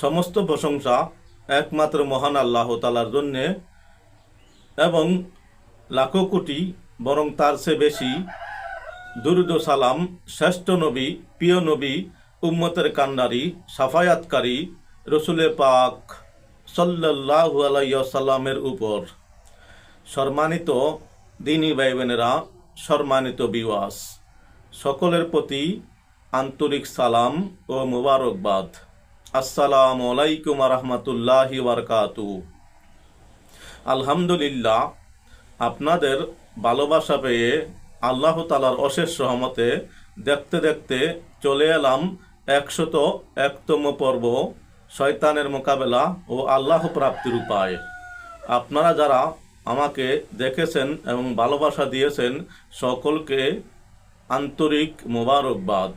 সমস্ত প্রশংসা একমাত্র মহান আল্লাহ তালার জন্যে এবং লাখো কোটি বরং তার চেয়ে বেশি দুরুদ সালাম শ্রেষ্ঠ নবী, প্রিয় নবী, উম্মতের কান্ডারি, সাফায়াতকারী, রসুলে পাক সাল্লাল্লাহু আলাইহি সাল্লামের উপর। সম্মানিত দিনী ভাই বোনেরা সম্মানিত বিওয়াস সকলের প্রতি আন্তরিক সালাম ও মুবারকবাদ। আসসালামু আলাইকুম রহমতুল্লাহি বারকাতু আলহামদুলিল্লাহ, আপনাদের ভালোবাসা পেয়ে আল্লাহ তালার অশেষ সহমতে দেখতে দেখতে চলে এলাম একশত একতম পর্ব শয়তানের মোকাবেলা ও আল্লাহ প্রাপ্তির উপায়। আপনারা যারা আমাকে দেখেছেন এবং ভালোবাসা দিয়েছেন, সকলকে আন্তরিক মোবারকবাদ।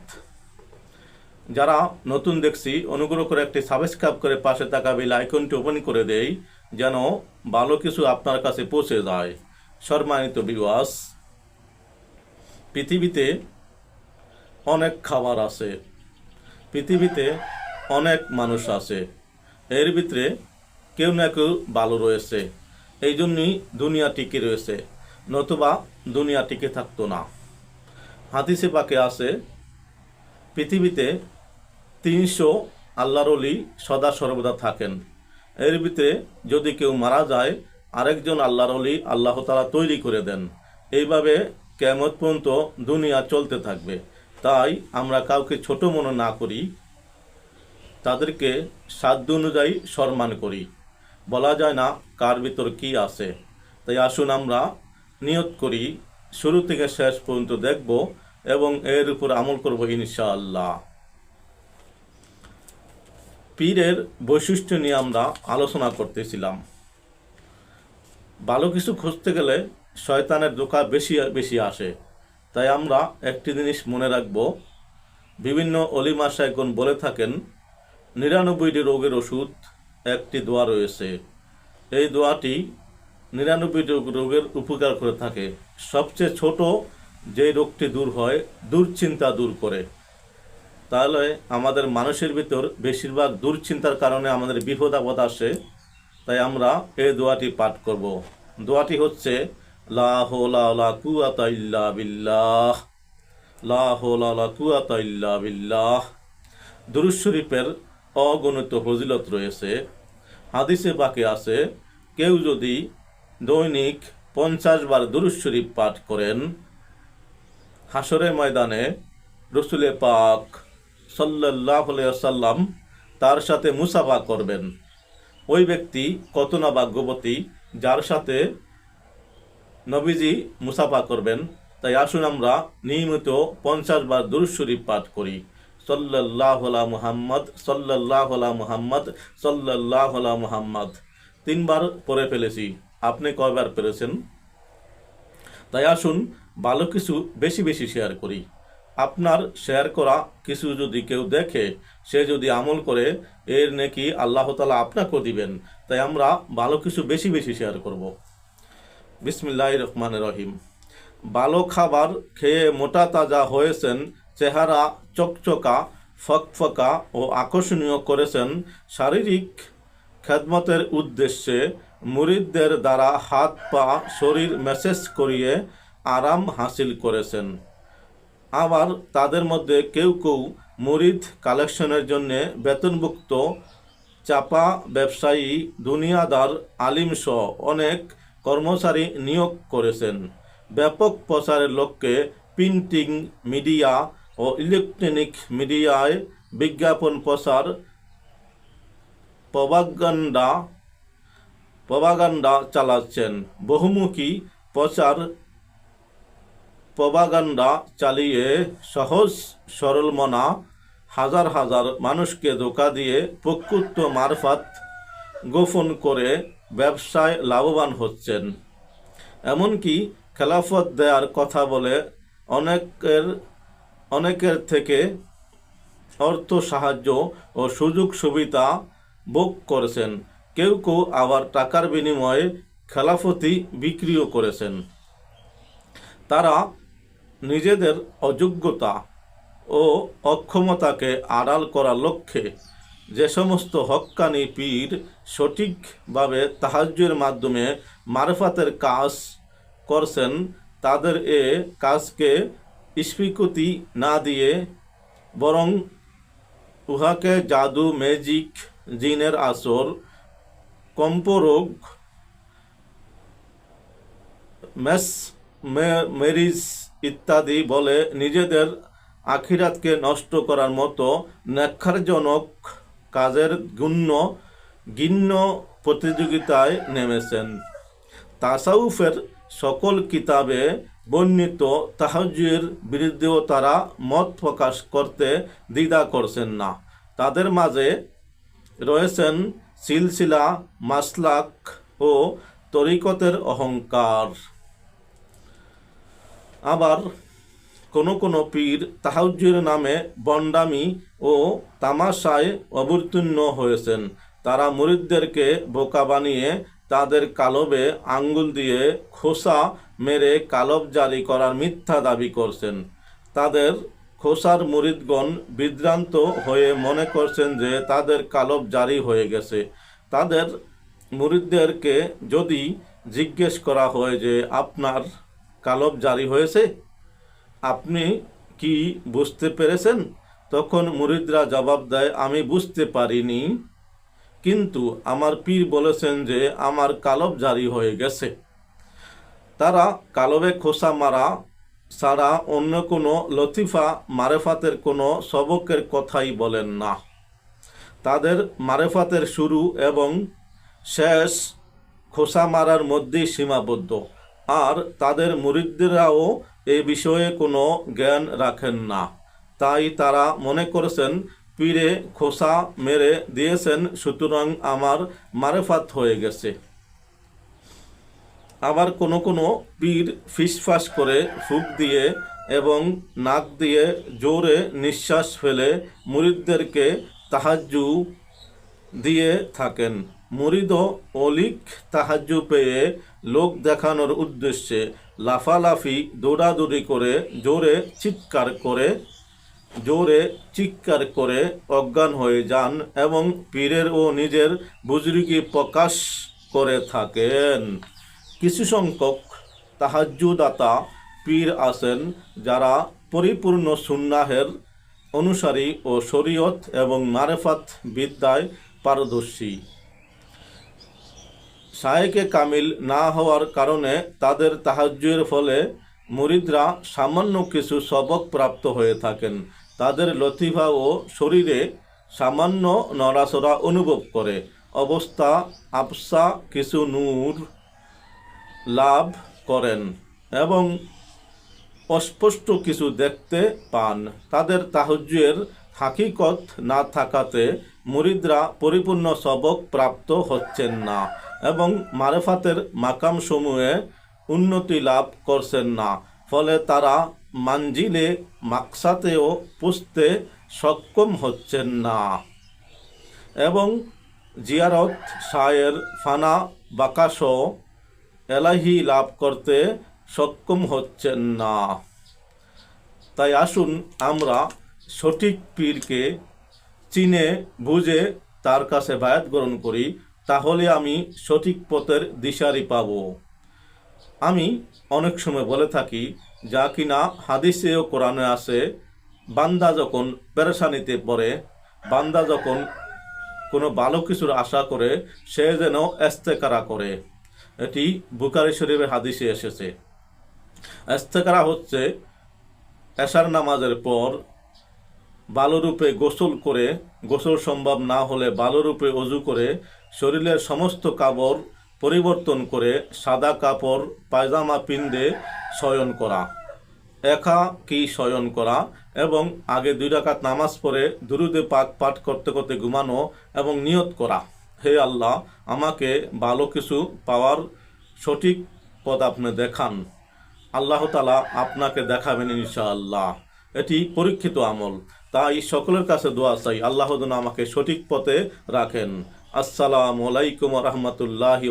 যারা নতুন দেখছি, অনুগ্রহ করে একটি সাবস্ক্রাইব করে পাশে থাকা বেল আইকনটি ওপেন করে দেই, যেন ভালো কিছু আপনার কাছে পৌঁছে যায়। সম্মানিত বিবাস পৃথিবীতে অনেক খাবার আছে। পৃথিবীতে অনেক মানুষ আছে। এর ভিতরে কেউ না কেউ ভালো রয়েছে। এই জন্যই দুনিয়া টিকে রয়েছে। নতুবা দুনিয়া টিকে থাকতো না। হাদিসে পাকে আছে, পৃথিবীতে তিনশো আল্লাহর অলি সদা সর্বদা থাকেন। এর ভিতরে যদি কেউ মারা যায়, আরেকজন আল্লাহর অলি আল্লাহ তালা তৈরি করে দেন। এইভাবে কেমত পর্যন্ত দুনিয়া চলতে থাকবে। তাই আমরা কাউকে ছোট মনে না করি, তাদেরকে সাধ্য অনুযায়ী সম্মান করি। বলা যায় না কার ভিতর কি আছে। তাই আসুন আমরা নিয়ত করি, শুরু থেকে শেষ পর্যন্ত দেখব এবং এর উপর আমল করব ইনশাআল্লাহ। পীরের বৈশিষ্ট্য নিয়ে আমরা আলোচনা করতেছিলাম। ভালো কিছু খুঁজতে গেলে শয়তানের দোকা বেশি বেশি আসে। তাই আমরা একটি জিনিস মনে রাখব। বিভিন্ন অলিমা সাইগুন বলে থাকেন, নিরানব্বইটি রোগের ওষুধ, একটি দোয়া রয়েছে। এই দোয়াটি নিরানব্বইটি রোগের উপকার করে থাকে। সবচেয়ে ছোট যে রোগটি দূর হয়, দুশ্চিন্তা দূর করে। তাহলে আমাদের মানুষের ভিতর বেশিরভাগ দুশ্চিন্তার কারণে আমাদের বিপদ আপদ আসে। তাই আমরা এই দোয়াটি পাঠ করব। দোয়াটি হচ্ছে বিল্লাহ। বিল্লাহ। অগণিত ফজিলত রয়েছে। হাদিসে বাকি আছে, কেউ যদি দৈনিক পঞ্চাশ বার দুরুজ শরীফ পাঠ করেন হাসরে ময়দানে রসুলে পাক সাল্লাহ সাল্লাম তার সাথে মুসাফা করবেন। ওই ব্যক্তি কত না ভাগ্যবতী, যার সাথে নবীজি মুসাফা করবেন। তাই আসুন আমরা নিয়মিত পঞ্চাশ বার দুরুজ শরীফ পাঠ করি। সাল্লাহ মুহাম্মদ সাল্লাহ মুহাম্মদ সাল্লাহ মুহাম্মদ। তিনবার পড়ে ফেলেছি। আপনি কয়বার পেরেছেন? তাই আসুন ভালো কিছু বেশি বেশি শেয়ার করি। আপনার শেয়ার করা কিছু যদি কেউ দেখে, সে যদি আমল করে, এর নাকি আল্লাহ তালা আপনাকেও দিবেন। তাই আমরা ভালো কিছু বেশি বেশি শেয়ার করব। বিসমিল্লাহ রহমান রহিম। ভালো খাবার খেয়ে মোটা তাজা হয়েছেন, চেহারা চকচকা, ফকফকা ও আকর্ষণীয় করেছেন, শারীরিক খেদমতের উদ্দেশ্যে মুরিদদের দ্বারা হাত পা শরীর মেসেজ করিয়ে আরাম হাসিল করেছেন। আবার তাদের মধ্যে কেউ কেউ মুরিদ কালেকশনের জন্য বেতনভুক্ত চাপা ব্যবসায়ী, দুনিয়াদার আলিমসহ অনেক কর্মচারী নিয়োগ করেছেন। ব্যাপক প্রচারের লক্ষ্যে প্রিন্টিং মিডিয়া ও ইলেকট্রনিক মিডিয়ায় বিজ্ঞাপন প্রচার প্রবাগান্ডা প্রবাগান্ডা চালাচ্ছেন। বহুমুখী প্রচার প্রবাগান্ডা চালিয়ে সহজ সরল মনা হাজার হাজার মানুষকে ধোকা দিয়ে প্রকৃত মারফাত গোপন করে ব্যবসায় লাভবান হচ্ছেন। এমনকি খেলাফত দেওয়ার কথা বলে অনেকের অনেকের থেকে অর্থ সাহায্য ও সুযোগ সুবিধা ভোগ করেছেন। কেউ কেউ আবার টাকার বিনিময়ে খেলাফতি বিক্রিও করেছেন। তারা নিজেদের অযোগ্যতা ও অক্ষমতাকে আড়াল করার লক্ষ্যে যে সমস্ত হক্কানি পীর সঠিকভাবে তাহাজ্যের মাধ্যমে মারফাতের কাজ করছেন, তাদের এ কাজকে স্বীকৃতি না দিয়ে বরং উহাকে জাদু ম্যাজিক জিনের আসর, কম্পরোগ মেস মেরিজ ইত্যাদি বলে নিজেদের আখিরাতকে নষ্ট করার মতো ন্যাক্ষারজনক কাজের গুণ্য গিন্ন প্রতিযোগিতায় নেমেছেন। তাসাউফের সকল কিতাবে বর্ণিত তাহাজুয়ের বিরুদ্ধেও তারা মত প্রকাশ করতে দ্বিধা করছেন না। তাদের মাঝে রয়েছেন সিলসিলা, মাসলাক ও তরিকতের অহংকার। আবার কোনো কোনো পীর তাহাজ্জুর নামে বন্ডামি ও তামাশায় অবতীর্ণ হয়েছেন। তারা মুরিদদেরকে বোকা বানিয়ে তাদের কালবে আঙ্গুল দিয়ে খোসা মেরে কালব জারি করার মিথ্যা দাবি করছেন। তাদের খোসার মুরিদগণ বিভ্রান্ত হয়ে মনে করছেন যে তাদের কালব জারি হয়ে গেছে। তাদের মুরিদদেরকে যদি জিজ্ঞেস করা হয় যে, আপনার কালব জারি হয়েছে। আপনি কি বুঝতে পেরেছেন? তখন মুরিদরা জবাব দেয়, আমি বুঝতে পারিনি। কিন্তু আমার পীর বলেছেন যে আমার কালব জারি হয়ে গেছে। তারা কালবে খোসা মারা ছাড়া অন্য কোনো লতিফা মারেফাতের কোনো সবকের কথাই বলেন না। তাদের মারেফাতের শুরু এবং শেষ খোসা মারার মধ্যেই সীমাবদ্ধ। আর তাদের মুরিদরাও এ বিষয়ে কোনো জ্ঞান রাখেন না। তাই তারা মনে করেছেন, পীরে খোসা মেরে দিয়েছেন, সুতরাং আমার মারেফাত হয়ে গেছে। আবার কোনো কোনো পীর ফিসফাস করে ফুক দিয়ে এবং নাক দিয়ে জোরে নিঃশ্বাস ফেলে মুরিদদেরকে তাহাজ্জু দিয়ে থাকেন। মুরিদ অলিক তাহাজ্জু পেয়ে লোক দেখানোর উদ্দেশ্যে লাফালাফি, দৌড়াদৌড়ি করে, জোরে চিৎকার করে, জোরে চিৎকার করে অজ্ঞান হয়ে যান এবং পীরের ও নিজের বুজুর্গি প্রকাশ করে থাকেন। কিছু সংখ্যক তাহাজ্জুদাতা পীর আছেন যারা পরিপূর্ণ সুন্নাহের অনুসারী ও শরীয়ত এবং মারেফাত বিদ্যায় পারদর্শী। শায়েকে কামিল না হওয়ার কারণে তাদের তাহাজ্জুয়ের ফলে মুরিদরা সামান্য কিছু সবক প্রাপ্ত হয়ে থাকেন। তাদের লতিফা ও শরীরে সামান্য নড়াচড়া অনুভব করে। অবস্থা আফসা কিছু নূর লাভ করেন এবং অস্পষ্ট কিছু দেখতে পান। তাদের তাহজ্জুয়ের হাকিকত না থাকাতে মুরিদরা পরিপূর্ণ সবক প্রাপ্ত হচ্ছেন না। এবং মারেফাতের মাকাম সমূহে উন্নতি লাভ করছেন না। ফলে তারা মানজিলে মাকসাতেও পুষতে সক্ষম হচ্ছেন না। এবং জিয়ারত শায়ের ফানা বাকাশ এলাহি লাভ করতে সক্ষম হচ্ছেন না। তাই আসুন আমরা সঠিক পীরকে চিনে, বুঝে তার কাছে বায়াত গ্রহণ করি। তাহলে আমি সঠিক পথের দিশারি পাব। আমি অনেক সময় বলে থাকি, যা কিনা হাদিসে ও কোরআনে আসে বান্দা যখন পেরেশানিতে পড়ে, বান্দা যখন কোনো ভালো কিছুর আশা করে, সে যেন এস্তেকারা করে। এটি বুকারি শরীফের হাদিসে এসেছে। এস্তেকারা হচ্ছে এশার নামাজের পর বালুরূপে গোসল করে, গোসল সম্ভব না হলে বালুরূপে অজু করে, শরীরের সমস্ত কাপড় পরিবর্তন করে সাদা কাপড়, পায়জামা পিন্দে শয়ন করা। একা কি শয়ন করা? এবং আগে দুই রাকাত নামাজ পড়ে দুরুদে পাক পাঠ করতে করতে ঘুমানো এবং নিয়ত করা। হে আল্লাহ, আমাকে ভালো কিছু পাওয়ার সঠিক পথ আপনি দেখান। আল্লাহ তালা আপনাকে দেখাবেন ইনশাআল্লাহ। এটি পরীক্ষিত আমল। তাই সকলের কাছে দোয়া চাই। আল্লাহ আমাকে সঠিক পথে রাখেন। আসসালামু আলাইকুম রহমতুল্লাহি